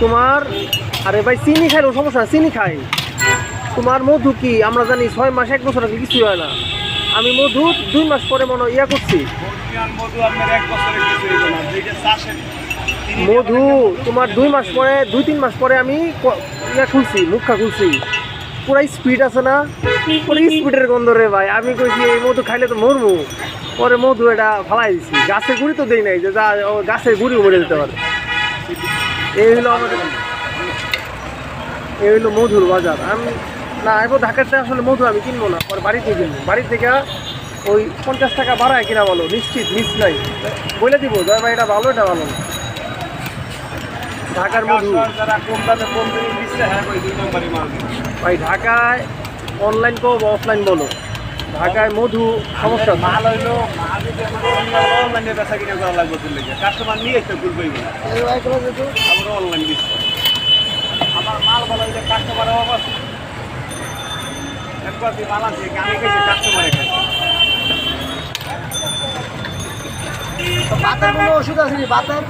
তোমার আরে ভাই চিনি খাই সমস্যা চিনি খাই। তোমার মধু কি? আমরা জানি ছয় মাস এক বছর আগে কিছুই হয় না। আমি মধু দুই মাস পরে মনে ইয়া করছি। মধু তোমার দুই মাস পরে দুই তিন মাস পরে আমি ইয়া খুলছি মুখা খুলছি। পুরা স্পিড আছে না? পুরো স্পিডের গন্ধ রে ভাই। আমি কইছি এই মধু খাইলে তো মরমু পরে মধু এটা ফালাই দিছি। গাছের গুড়ি তো দেই নাই যে যা গাছের গুড়ি মরে যেতে পারে। এই হলো আমাদের এই হলো মধুর বাজার। আমি না, এবার ঢাকাতে আসলে মধু আমি কিনবো না, পরে বাড়িতে কিনবো। বাড়ি থেকে ওই পঞ্চাশ টাকা বাড়ায় কিনা বলো, নিশ্চিত, মিস নাই। বলে দিব জয় ভাই, এটা ভালো এটা ভালো না? ঢাকার মধু। ভাই, ঢাকায় অনলাইন কো বা অফলাইন বলো? ঢাকায় মধু সমস্যা। মাল হইল আমার অনলাইনে নিয়ে এসে খুলবেই না আমরা অনলাইন দিচ্ছি। আমার মাল ভালো হইলে কাস্টমার অভাব আছে। একবার তুই মাল আছে আমি গেছি কাস্টমারে খাইছে বাতের কোনো ওষুধ আছে নি বাতের?